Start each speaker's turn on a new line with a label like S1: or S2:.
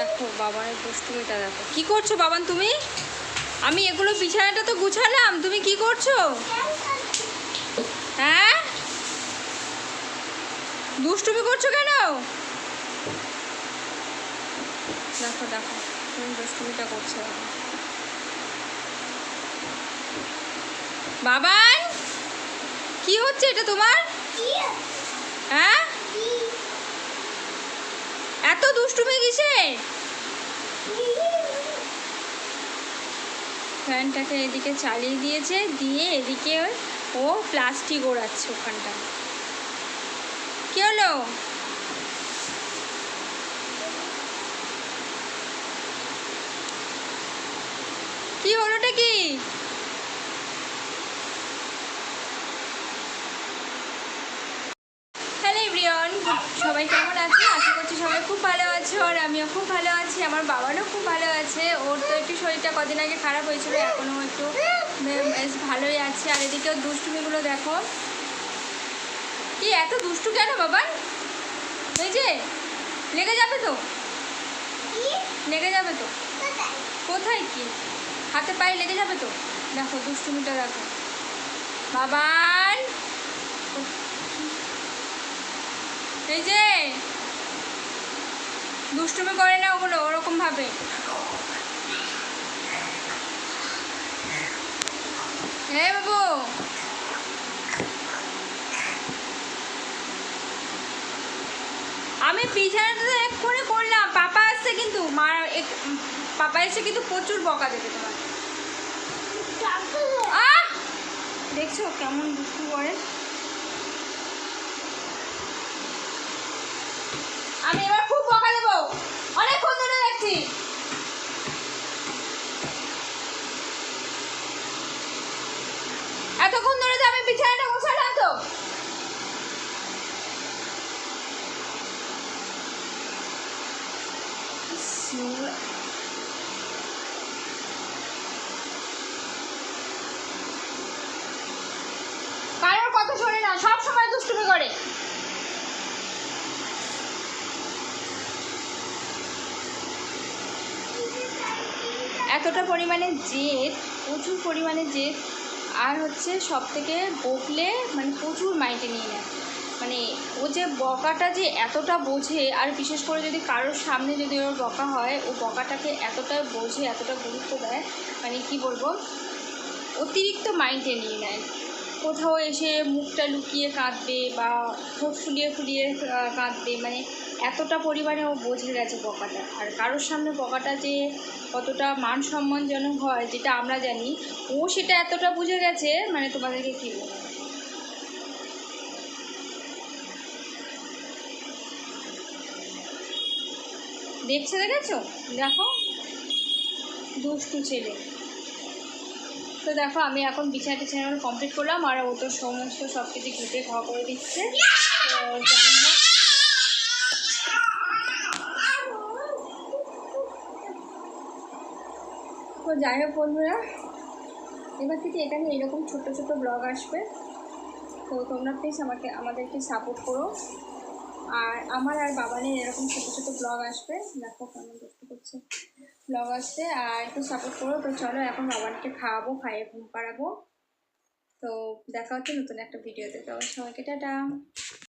S1: দেখো বাবানের দুষ্টুমিটা দেখো। কি করছ বাবান তুমি? আমি এগুলো বিছানাটা তো গুছালাম তুমি কি করছ? হ্যাঁ? দুষ্টুমি করছ কেন? দেখো দেখো তুমি দুষ্টুমিটা করছ। বাবান কি হচ্ছে এটা তোমার? হ্যাঁ? দুষ্টুমি কিসে? ফ্যানটাকে এদিকে চালিয়ে দিয়েছে, দিয়ে এদিকে ও প্লাস্টিক ওড়াচ্ছে ওখানটা। কি হলো? কি হলোটা কি? সবাই কেমন আছে আশা করছি সবাই খুব ভালো আমিও খুব ভালো আছি আমার বাবারও খুব ভালো আছে। ওর তো একটু শরীরটা কদিন আগে খারাপ হয়েছিল এখনও একটু বেশ ভালোই আছে। আর এদিকেও দুষ্টুমিগুলো দেখো। কি এত দুষ্টু কেন বাবা? এই যে লেগে যাবে তো? লেগে যাবে তো? কোথায়? কি? হাতে পায়ে লেগে যাবে তো? দেখো দুষ্টুমিটা দেখো। বাবান! এই যে দুষ্টুমি করে না ওগুলো, ওরকম ভাবে। হ্যাঁ বাবু! আমি তো এক্ষুনি করলাম, পাপা আসছে কিন্তু, মা পাপা এসে কিন্তু প্রচুর বকা দেবে তোমার। দেখছ কেমন দুষ্টু করে। আমি এবার খুব বকা দেবো অনেকক্ষণ ধরে দেখছি এতক্ষণ ধরে আমি বিছানাটা গোছালাম তো। কারোর কথা শোনে না, সব সময় দুষ্টুমি করে। এতটা পরিমাণে জেদ, প্রচুর পরিমাণে জেদ। আর হচ্ছে সব থেকে বকলে মানে প্রচুর মাইন্ডে নিয়ে নেয়। মানে ও যে বকাটা যে এতটা বোঝে, আর বিশেষ করে যদি কারোর সামনে যদি ওর বকা হয়, ও বকাটাকে এতটা বোঝে, এতটা গুরুত্ব দেয় মানে কি বলব, অতিরিক্ত মাইন্ডে নিয়ে নেয়। কোথাও এসে মুখটা লুকিয়ে কাঁদবে বা ঠোঁট ফুলিয়ে ফুলিয়ে কাঁদবে মানে এতটা পরিমাণে ও বোঝে গেছে বকাটা আর কারোর সামনে বকাটা যে কতটা মান সম্মানজনক হয়, যেটা আমরা জানি, ও সেটা এতটা বুঝে গেছে মানে তোমাদেরকে কী বলব? দেখছে দেখেছ? দেখো। দুষ্টু ছেলে। তো দেখো, আমি এখন বিছানা টিছানা কমপ্লিট করলাম আর ও তো সমস্ত সব কিছু ঘুটে খাওয়া করে দিচ্ছে। তো যাই হোক। বন্ধুরা, এবার থেকে এখানে এরকম ছোট ছোট ব্লগ আসবে। তো তোমরা প্লিজ আমাকে, আমাদেরকে সাপোর্ট করো। আর আমার আর বাবা বাবানের এরকম ছোট ছোট ব্লগ আসবে। দেখো কেমন দেখতে করছে ব্লগ আসবে, আর একটু সাপোর্ট করো। তো চলো এখন বাবানকে খাওয়াবো, খাইয়ে ঘুম পাড়াবো। তো দেখা হচ্ছে নতুন একটা ভিডিওতে তো সবাইকে টাটা।